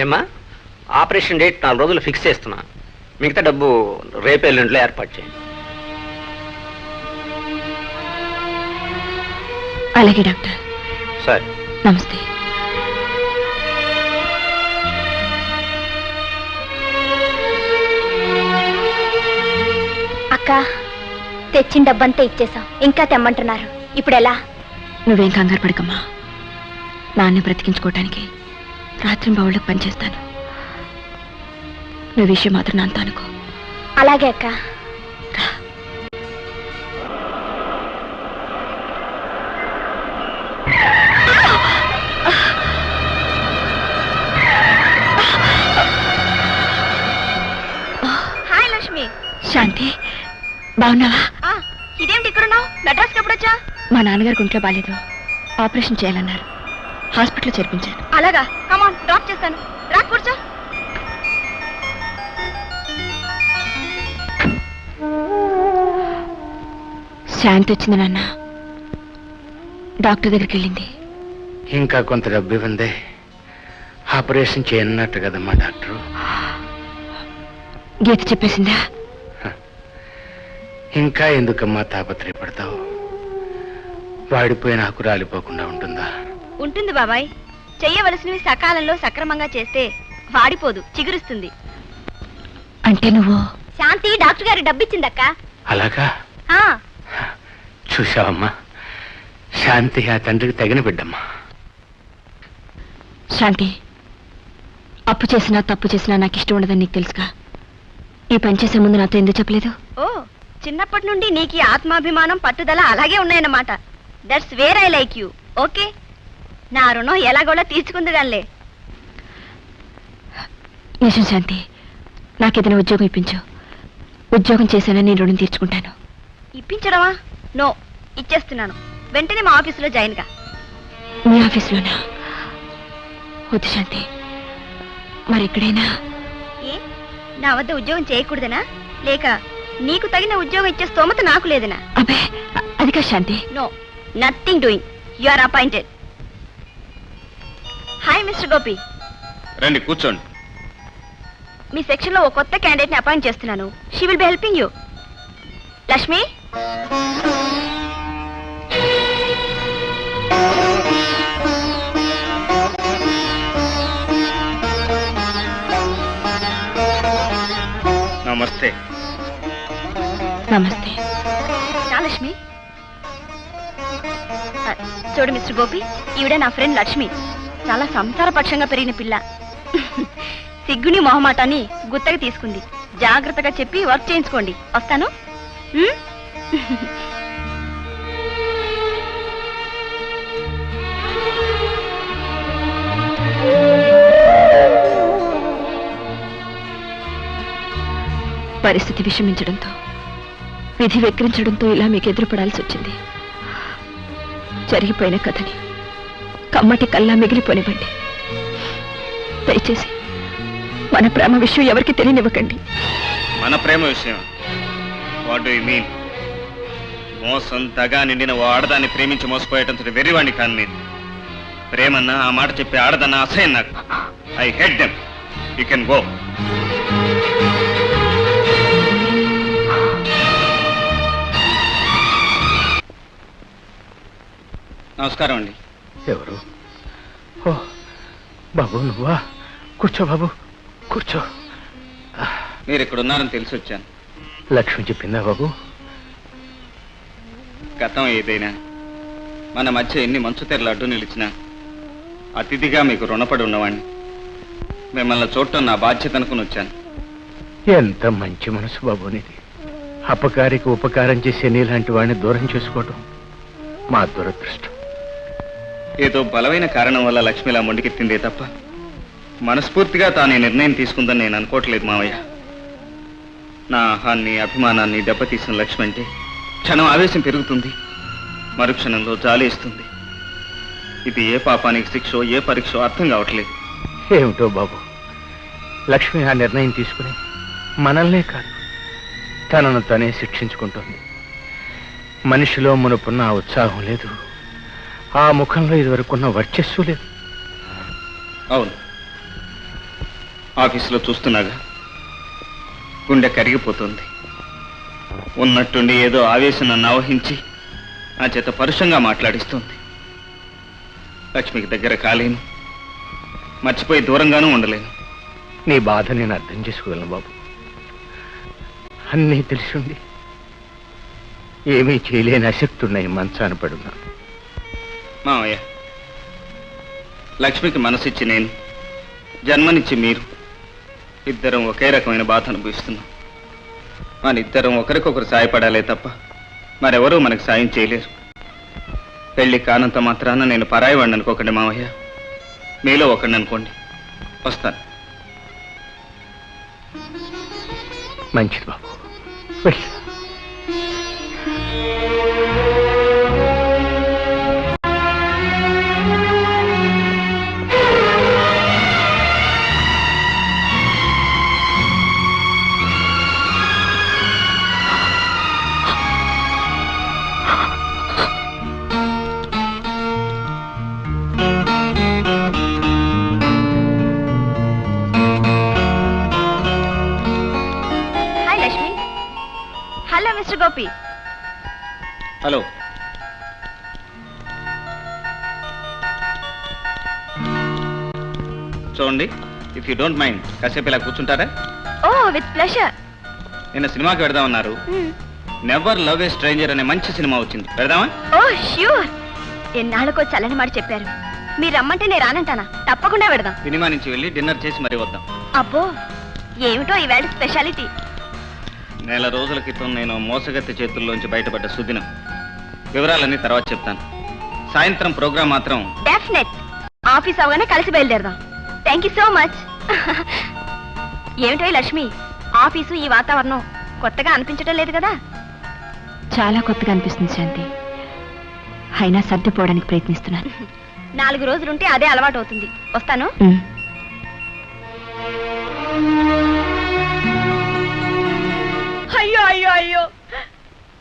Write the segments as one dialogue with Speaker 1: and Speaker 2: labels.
Speaker 1: ఏమ్మా? Operation date నాలుగు రోజులు ఫిక్స్ చేస్తున్నా. మిగతా డబ్బు రేపు ఎల్లుండిలో ఏర్పాటు చేయండి
Speaker 2: అలాగే డాక్టర్.
Speaker 1: సరే.
Speaker 2: నమస్తే.
Speaker 3: అక్క తెచ్చిన డబ్బంతా ఇచ్చేసాం ఇంకా తెమ్మంటున్నారు. ఇప్పుడు ఎలా
Speaker 2: నువ్వేం కంగారు పడకమ్మా. నాన్న బ్రతికించుకోవటానికి రాత్రి బావులకు పనిచేస్తాను. నువ్వు విషయం మాత్రం నాంత అనుకో.
Speaker 3: అలాగే అక్క. హాయ్ లక్ష్మి.
Speaker 2: శాంతి బాగున్నావా?
Speaker 3: ఇదేంటి ఇక్కడున్నావు? మెడ్రాస్కి ఎప్పుడొచ్చా?
Speaker 2: మా నాన్నగారికి ఒంట్లో బాగాలేదు ఆపరేషన్ చేయాలన్నారు. హాస్పిటల్లో చేర్పించాను
Speaker 3: అలాగా? డ్రాప్ చేస్తాను రా కూర్చో.
Speaker 2: శాంతి వచ్చింది నాన్న. డాక్టర్ దగ్గరికి వెళ్ళింది.
Speaker 1: ఇంకా కొంత డబ్బు ఇవ్వండి ఆపరేషన్ చేయనట్టు కదమ్మా డాక్టరు.
Speaker 2: గీత చెప్పేసిందా?
Speaker 1: ఇంకా ఎందుకమ్మా తాపత్రయపడతావు? వాడిపోయిన ఆకు రాలిపోకుండా ఉంటుందా?
Speaker 3: ఉంటుంది బాబాయ్. చెయ్యవలసినవి సకాలంలో సక్రమంగా చేస్తే వాడిపోదు చిగురుస్తుంది.
Speaker 2: అంటే నువ్వు?
Speaker 3: శాంతి డాక్టర్ గారి డబ్బిచ్చిందక్క.
Speaker 1: అలాగా? చూసావమ్మా శాంతి ఆ తండ్రికి తగిన బిడ్డమ్మా.
Speaker 2: శాంతి అప్పు చేసినా తప్పు చేసినా నాకు ఇష్టం ఉండదని నీకు తెలుసుగా? ఈ పని చేసే ముందు నాతో ఎందుకు చెప్పలేదు?
Speaker 3: ఓ చిన్నప్పటి నుండి నీకు ఈ ఆత్మాభిమానం పట్టుదల అలాగే ఉన్నాయన్నమాట. That's where I like you okay నా రుణం ఎలాగోలా తీర్చుకుందిగానిలే
Speaker 2: నిజం శాంతి నాకేదైనా ఉద్యోగం ఇప్పించు. ఉద్యోగం చేశానని నేను రుణం తీర్చుకుంటాను.
Speaker 3: ఇప్పించడమా? నో ఇచ్చేస్తున్నాను. వెంటనే మా ఆఫీసులో జాయిన్గా.
Speaker 2: మీ ఆఫీస్లోనా? వద్దు శాంతి. మరి ఎక్కడైనా
Speaker 3: ఏ? నా వద్ద ఉద్యోగం చేయకూడదనా? లేక నీకు తగిన ఉద్యోగం ఇచ్చే స్తోమత నాకు లేదనా?
Speaker 2: అబ్బే అది కాదు Shanti.
Speaker 3: No nothing doing. You are appointed. Hi mister Gopi.
Speaker 4: రండి కూర్చోండి.
Speaker 3: మీ సెక్షన్లో ఒక కొత్త క్యాండిడేట్ని అపాయింట్ చేస్తున్నాను. She will be helping you Lakshmi?
Speaker 4: నమస్తే.
Speaker 2: నమస్తే.
Speaker 3: లక్ష్మి. చూడు మిస్టర్ గోపి ఈవిడ నా ఫ్రెండ్ లక్ష్మి. చాలా సంసారపక్షంగా పెరిగిన పిల్ల. సిగ్గుని మొహమాటాన్ని గుత్తగా తీసుకుంది. జాగ్రత్తగా చెప్పి వర్క్ చేయించుకోండి. వస్తాను?
Speaker 2: పరిస్థితి విషమించడంతో విధి వెక్కిరించడంతో ఇలా మీకు ఎదురుపడాల్సి వచ్చింది. జరిగిపోయిన కథని కమ్మటి కల్లా మిగిలిపోనివ్వండి. దయచేసి మన ప్రేమ విషయం ఎవరికి తెలియనివ్వకండి.
Speaker 4: మన ప్రేమ విషయం? వాట్ డూ మీన్ మోసం తగా నిండిన ఓ ఆడదాన్ని ప్రేమించి మోసపోయేటంతటి వెర్రివాణ్ణి కాను నేను ప్రేమన్నా ఆ మాట చెప్పి ఆడదన్న అసహ్యం నాకు. I hate them you can go నమస్కారం అండి.
Speaker 1: ఎవరు? ఓ బాబు నువ్వా? కూర్చో బాబు. కూర్చో.
Speaker 4: మీరు ఇక్కడ ఉన్నారని తెలిసి వచ్చాను.
Speaker 1: లక్ష్మి చెప్పిందా బాబు?
Speaker 4: గతం ఏదైనా. మన మధ్య ఎన్ని మంచు తెరలు అడ్డు నిలిచినా అతిథిగా మీకు రుణపడి ఉన్నవాణ్ణి. మిమ్మల్ని చూడటం నా బాధ్యత అనుకుని వచ్చాను.
Speaker 1: ఎంత మంచి మనసు బాబు నీది. అపకారికి ఉపకారం చేసే నీలాంటి వాడిని దూరం చేసుకోవటం మా దురదృష్టం.
Speaker 4: ఏదో బలమైన కారణం వల్ల లక్ష్మి ఇలా మొండికెత్తిందే తప్ప మనస్ఫూర్తిగా తాను నిర్ణయం తీసుకుందని నేను అనుకోవట్లేదు మావయ్య. నా ఆహాన్ని అభిమానాన్ని దెబ్బతీసిన లక్ష్మి అంటే క్షణం ఆవేశం పెరుగుతుంది మరుక్షణంలో జాలేస్తుంది ఇది ఏ పాపానికి శిక్షో ఏ పరీక్షో అర్థం కావట్లేదు.
Speaker 1: ఏమిటో బాబు? లక్ష్మి ఆ నిర్ణయం తీసుకుని మనల్నే కాదు తనను తనే శిక్షించుకుంటోంది. మనిషిలో మునుపున్న ఆ ఉత్సాహం లేదు. ఆ ముఖంలో ఇదివరకున్న వర్చస్సు లేదు.
Speaker 4: అవును. ఆఫీసులో చూస్తున్నాగా గుండె కరిగిపోతుంది. ఉన్నట్టుండి ఏదో ఆవేశం ఆవహించి నా చేత పరుషంగా మాట్లాడిస్తుంది. లక్ష్మికి దగ్గర కాలేను. మర్చిపోయి దూరంగానూ ఉండలేను.
Speaker 1: నీ బాధ నేను అర్థం చేసుకోగలను బాబు. అన్నీ తెలిసింది ఏమీ చేయలేని అశక్తి ఉన్నాయి మంచాన పడున్నా
Speaker 4: మావయ్య. లక్ష్మికి మనసిచ్చి నేను జన్మనిచ్చి మీరు. ఇద్దరం ఒకే రకమైన బాధ అనుభవిస్తున్నాం. మన ఇద్దరం ఒకరికొకరు సాయపడాలే తప్ప మరెవరూ మనకు సాయం చేయలేరు. పెళ్ళి కానంత మాత్రాన నేను పరాయివాడిని అనుకోకండి మావయ్య. మీలో ఒకడిని అనుకోండి. వస్తాను.
Speaker 1: మంచిది బాబు.
Speaker 3: Hello mister Gopi.
Speaker 4: హలో. చూడండి ఇఫ్ యూ డోంట్ మైండ్ కాసేపు ఇలా కూర్చుంటారా?
Speaker 3: ఓ విత్ ప్లెషర్
Speaker 4: నిన్న సినిమాకి వెడదామన్నారు నెవర్ లవ్ ఏ స్ట్రేంజర్ అనే మంచి సినిమా వచ్చింది. పెడదామా
Speaker 3: ఓ ష్యూర్ ఎన్నాళ్ళకో చల్లని మాట చెప్పారు. మీరు రమ్మంటే నేను రానంటానా? తప్పకుండా పెడదాం
Speaker 4: సినిమా నుంచి వెళ్ళి డిన్నర్ చేసి మరీ వద్దాం.
Speaker 3: అబ్బో ఏమిటో ఈవేళ స్పెషాలిటీ.
Speaker 4: నెల రోజుల క్రితం నేను మోసగత్తి చేతుల్లోంచి బయటపడ్డ సుదినం. వివరాలన్నీ తర్వాత చెప్తాను. సాయంత్రం ప్రోగ్రాం మాత్రం
Speaker 3: డెఫినెట్ ఆఫీస్ అవగానే కలిసి బయలుదేరదాం. థ్యాంక్ యూ సో మచ్ ఏమిటో ఈ లక్ష్మి? ఆఫీసు ఈ వాతావరణం కొత్తగా అనిపించడం లేదు కదా?
Speaker 2: చాలా కొత్తగా అనిపిస్తుంది శాంతి. అయినా సర్దుపోవడానికి ప్రయత్నిస్తున్నాను.
Speaker 3: నాలుగు రోజులుంటే అదే అలవాటు అవుతుంది వస్తాను
Speaker 5: అయ్యో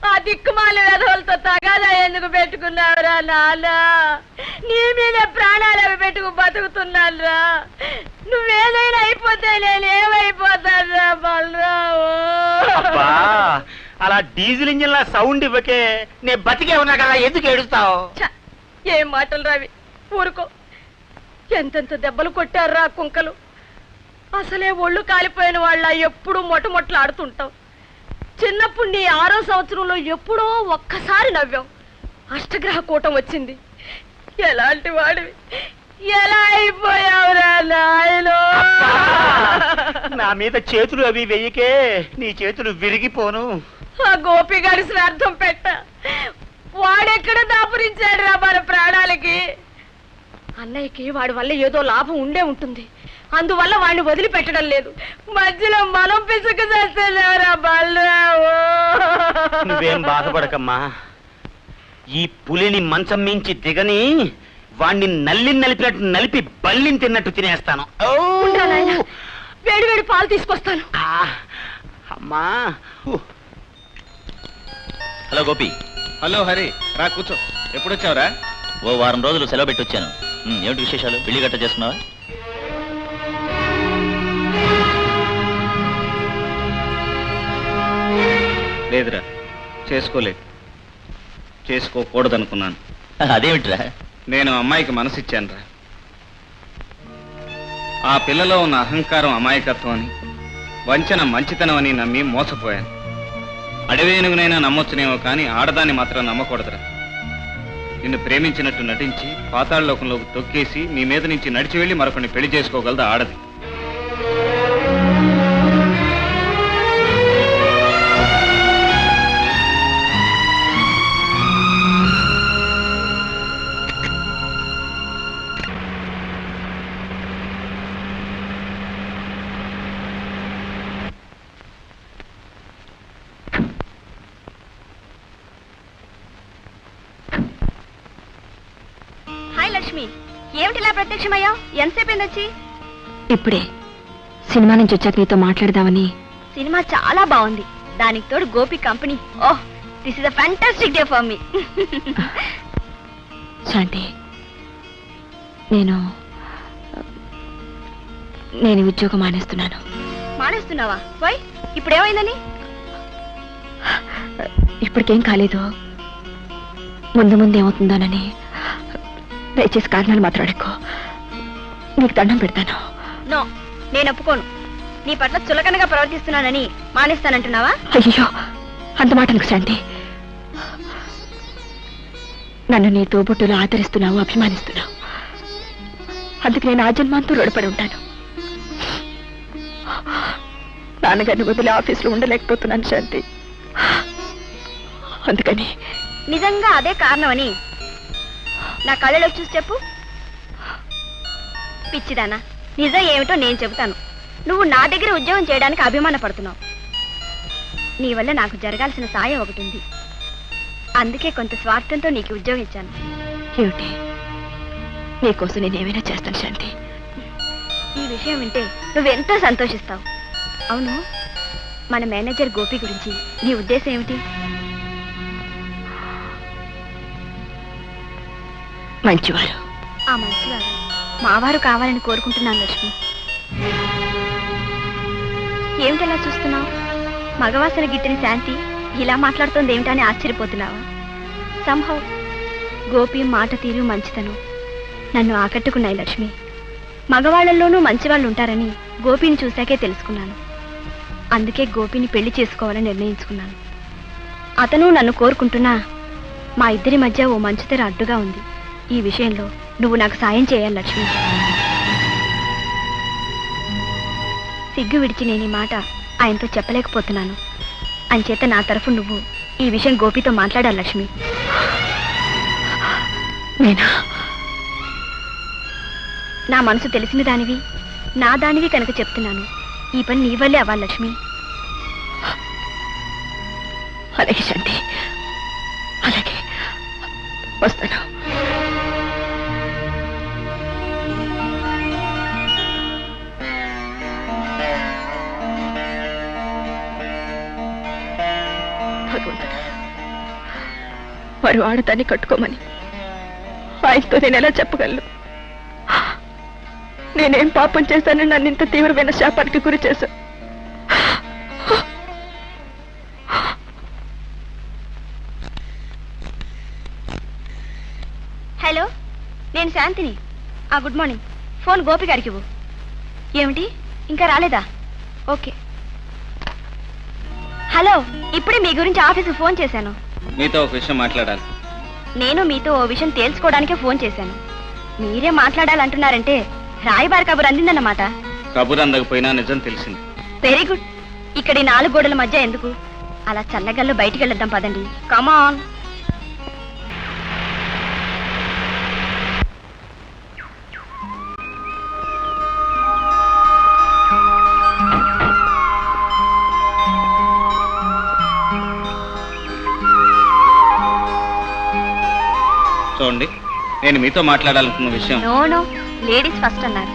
Speaker 5: ఆ దిక్కుమాల వెధవలతో తగాదా ఎందుకు పెట్టుకున్నావురా నాన్న నీ మీద ప్రాణాలు అవి పెట్టుకు బతుకుతున్నానురా. నువ్వేదైనా అయిపోతే నేనేమైపోతానురా బలరావు?
Speaker 6: అబ్బా అలా డీజిల్ ఇంజిన్ లా సౌండ్ ఇవ్వకే నేను బతికే ఉన్నా కదా ఎందుకు ఏడుస్తావు?
Speaker 5: ఏం మాటలు రావి? ఊరుకో. ఎంతెంత దెబ్బలు కొట్టారురా ఆ కుంకలు? అసలే ఒళ్ళు కాలిపోయిన వాళ్ళ ఎప్పుడూ మొట్టమొట్టలాడుతుంటావు చిన్నప్పుడు నీ ఆరో సంవత్సరంలో ఎప్పుడో ఒక్కసారి నవ్వాం. అష్టగ్రహ కూటం వచ్చింది. ఎలాంటి వాడివి? ఎలా అయిపోయావురా నాయనో?
Speaker 6: నా మీద చేతులు అవి వెయ్యకే నీ చేతులు విరిగిపోను.
Speaker 5: ఆ గోపి గారి శ్రాద్ధం పెట్ట. వాడెక్కడ దాపురించాడు రా మన ప్రాణాలకి? అన్నయ్యకి వాడి వల్ల ఏదో లాభం ఉండే ఉంటుంది. అందువల్ల వాడిని వదిలిపెట్టడం లేదు. మధ్యలో మనం పిసుకు బలరావు
Speaker 6: నువ్వేం బాధపడకమ్మా. ఈ పులిని మంచం మించి దిగని వాణ్ణి నల్లి నలిపినట్టు నలిపి బల్లిని తిన్నట్టు తినేస్తాను. ఔ!
Speaker 5: ఉంటా నాయనా. వేడి వేడి పాలు తీసుకొస్తాను.
Speaker 6: ఆ, అమ్మా.
Speaker 7: హలో గోపి.
Speaker 4: హలో హరి రా కూర్చో. ఎప్పుడొచ్చావురా?
Speaker 7: ఓ వారం రోజులు సెలవు పెట్టి వచ్చాను ఉమ్, ఏమిటి విశేషాలు? పెళ్ళి గట్ట చేసుకున్నావా?
Speaker 4: లేదురా. చేసుకోలేదు. చేసుకోకూడదనుకున్నాను.
Speaker 7: అదేమిట్రా?
Speaker 4: నేను అమ్మాయికి మనసిచ్చానురా. ఆ పిల్లలో ఉన్న అహంకారం అమాయకత్వం అని వంచన మంచితనం అని నమ్మి మోసపోయాను. అడవేనుగునైనా నమ్మొచ్చునేమో కానీ ఆడదాన్ని మాత్రం నమ్మకూడదురా. నిన్ను ప్రేమించినట్టు నటించి పాతాళలోకంలోకి తొక్కేసి నీ మీద నుంచి నడిచి వెళ్ళి మరొకరిని పెళ్ళి చేసుకోగలదు ఆడది.
Speaker 3: ఎంతసేపు వచ్చి?
Speaker 2: ఇప్పుడే. సినిమా నుంచి వచ్చాక నీతో మాట్లాడదామని.
Speaker 3: సినిమా చాలా బాగుంది. దానికి తోడు Gopi company. Oh this is a fantastic day for me
Speaker 2: Shanti నేను నేను ఉద్యోగం మానేస్తున్నాను.
Speaker 3: మానేస్తున్నావా? వై ఇప్పుడేమైందని?
Speaker 2: ఇప్పటికేం కాలేదు. ముందు ముందు ఏమవుతుందోనని. దయచేసి కారణాలు మాట్లాడుకో. నీకు దండం పెడతాను.
Speaker 3: నో నేను ఒప్పుకోను. నీ పట్ల చులకనగా ప్రవర్తిస్తున్నానని మానేస్తానంటున్నావా?
Speaker 2: అయ్యో అంత మాటలకు శాంతి. నన్ను నీ తోబుట్టులో ఆదరిస్తున్నావు అభిమానిస్తున్నావు. అందుకు నేను ఆ జన్మాంతో రుణపడి ఉంటాను. నాన్నగారిని వదిలే ఆఫీసులో ఉండలేకపోతున్నాను శాంతి. అందుకని
Speaker 3: నిజంగా అదే కారణమని నా కళ్ళలో చూసి చెప్పు. పిచ్చిదానా. నిజం ఏమిటో నేను చెబుతాను. నువ్వు నా దగ్గర ఉద్యోగం చేయడానికి అభిమానపడుతున్నావు. నీ వల్ల నాకు జరగాల్సిన సాయం ఒకటి ఉంది. అందుకే కొంత స్వార్థంతో నీకు ఉద్యోగం ఇచ్చాను.
Speaker 2: ఏమిటి? నీకోసం నేను ఏమైనా చేస్తాను శాంతి?
Speaker 3: ఈ విషయం వింటే నువ్వెంతో సంతోషిస్తావు. అవును. మన మేనేజర్ గోపి గురించి నీ ఉద్దేశం ఏమిటి?
Speaker 2: మంచివారు.
Speaker 3: ఆ మంచివారు. మావారు కావాలని కోరుకుంటున్నాను లక్ష్మి. ఏమిటలా చూస్తున్నావు? మగవాసన గిట్టిన శాంతి ఇలా మాట్లాడుతోంది ఏమిటని ఆశ్చర్యపోతున్నావా? సంభవ్ గోపి మాట తీరు మంచితనం నన్ను ఆకట్టుకున్నాయి లక్ష్మి. మగవాళ్ళలోనూ మంచివాళ్ళు ఉంటారని గోపిని చూశాకే తెలుసుకున్నాను. అందుకే గోపిని పెళ్ళి చేసుకోవాలని నిర్ణయించుకున్నాను. అతను నన్ను కోరుకుంటున్నా మా ఇద్దరి మధ్య ఓ మంచితర అడ్డుగా ఉంది. ఈ విషయంలో నువ్వు నాకు సాయం చేయాలి లక్ష్మి. సిగ్గు విడిచి నేను ఈ మాట ఆయనతో చెప్పలేకపోతున్నాను. అంచేత నా తరఫు నువ్వు ఈ విషయం గోపితో మాట్లాడాలి లక్ష్మి.
Speaker 2: నేనా
Speaker 3: నా మనసు తెలిసిన దానివి నా దానివి కనుక చెప్తున్నాను. ఈ పని నీ వల్లే అవ్వాలి లక్ష్మి.
Speaker 2: అలాగే శాంతి. అలాగే. వస్తాను. భగవంతుడా వారు ఆడదాన్ని కట్టుకోమని. ఆయనతో నేను ఎలా చెప్పగలను? నేనేం పాపం చేశాను నన్ను ఇంత తీవ్రమైన శాపానికి గురి చేశాను
Speaker 3: హలో నేను శాంతిని. ఆ గుడ్ మార్నింగ్. ఫోన్ గోపి గారికి ఇవ్వు. ఏమిటి? ఇంకా రాలేదా? ఓకే. హలో ఇప్పుడే మీ గురించి ఆఫీసు ఫోన్ చేశాను.
Speaker 4: మీతో ఒక విషయం మాట్లాడాలి.
Speaker 3: నేను మీతో ఓ విషయం తేల్చుకోవడానికే ఫోన్ చేశాను. మీరే మాట్లాడాలంటున్నారంటే రాయబారి కబురు అందిందన్నమాట.
Speaker 4: కబురు అందకపోయినా నిజం తెలిసింది.
Speaker 3: వెరీ గుడ్ ఇక్కడ ఈ నాలుగు గోడల మధ్య ఎందుకు? అలా చల్లగల్లో బయటికి వెళ్ళొద్దాం పదండి కమాన్
Speaker 4: నేను మీతో మాట్లాడాలనుకున్న విషయం.
Speaker 3: No no. లేడీస్ ఫస్ట్ అన్నారు.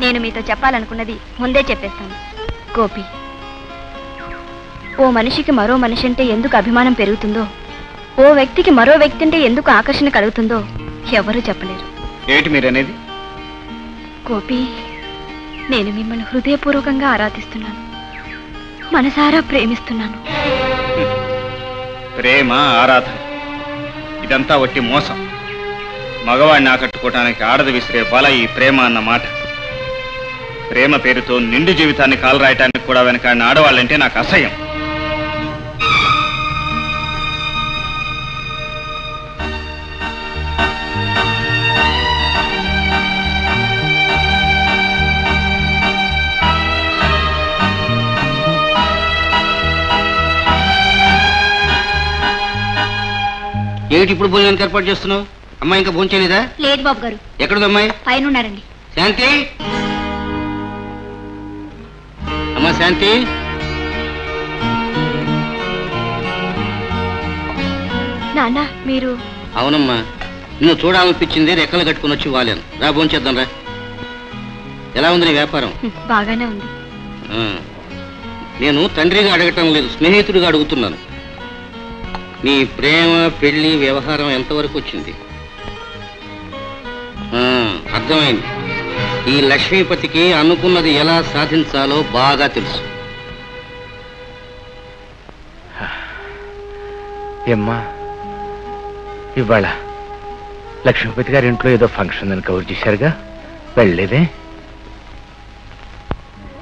Speaker 3: నేను మీతో చెప్పాలనుకున్నది ముందే చెప్పేస్తాను. గోపి ఓ మనిషికి మరో మనిషి అంటే ఎందుకు అభిమానం పెరుగుతుందో ఓ వ్యక్తికి మరో వ్యక్తి అంటే ఎందుకు ఆకర్షణ కలుగుతుందో ఎవరూ చెప్పలేరు.
Speaker 4: ఏమిటి మీరనేది?
Speaker 3: గోపి నేను మిమ్మల్ని హృదయపూర్వకంగా ఆరాధిస్తున్నాను. మనసారా ప్రేమిస్తున్నాను.
Speaker 4: ప్రేమ ఆరాధన. ఇదంతా వట్టి మోసం. మగవాడిని ఆకట్టుకోవటానికి ఆడది విసిరే బల ఈ ప్రేమ అన్న మాట. ప్రేమ పేరుతో నిండు జీవితాన్ని కాలరాయటానికి కూడా వెనకాడిన ఆడవాళ్ళంటే నాకు అసహ్యం.
Speaker 8: ఏమిటి ఇప్పుడు భోజనానికి ఏర్పాటు చేస్తున్నావు? అమ్మాయి ఇంకా భోజనం చేయలేదా?
Speaker 3: లేదు బాబు గారు.
Speaker 8: ఎక్కడది అమ్మాయి?
Speaker 3: పైన ఉన్నారండి
Speaker 8: శాంతి? అమ్మా శాంతి?
Speaker 3: నాన్న మీరు?
Speaker 8: అవునమ్మా. నిన్ను చూడాలనిపించింది రెక్కలు కట్టుకుని వచ్చి వాలాను. రా భోజనం చేద్దాం రా. ఎలా ఉంది నీ వ్యాపారం?
Speaker 3: బాగానే ఉంది.
Speaker 8: ఆ. నేను తండ్రిగా అడగటం లేదు స్నేహితుడిగా అడుగుతున్నాను. నీ ప్రేమ పెళ్ళి వ్యవహారం ఎంతవరకు వచ్చింది? అర్థమైంది. ఈ లక్ష్మీపతికి అనుకున్నది ఎలా సాధించాలో బాగా తెలుసు.
Speaker 1: ఏమ్మా ఇవాళ లక్ష్మీపతి గారి ఇంట్లో ఏదో ఫంక్షన్ అని కవర్ చేశారుగా? వెళ్ళలేదే?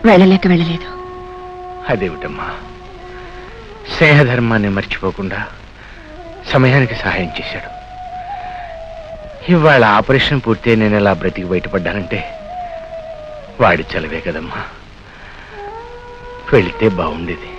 Speaker 2: వెళ్ళలేక వెళ్ళలేదు.
Speaker 1: అదేమిటమ్మా స్నేహధర్మాన్ని మర్చిపోకుండా సమయానికి సహాయం చేశాడు. ఇవాళ ఆపరేషన్ పూర్తి నేను ఎలా బ్రతికి బయటపడ్డానంటే వాడి చలవే కదమ్మా. వెళితే బాగుండేది.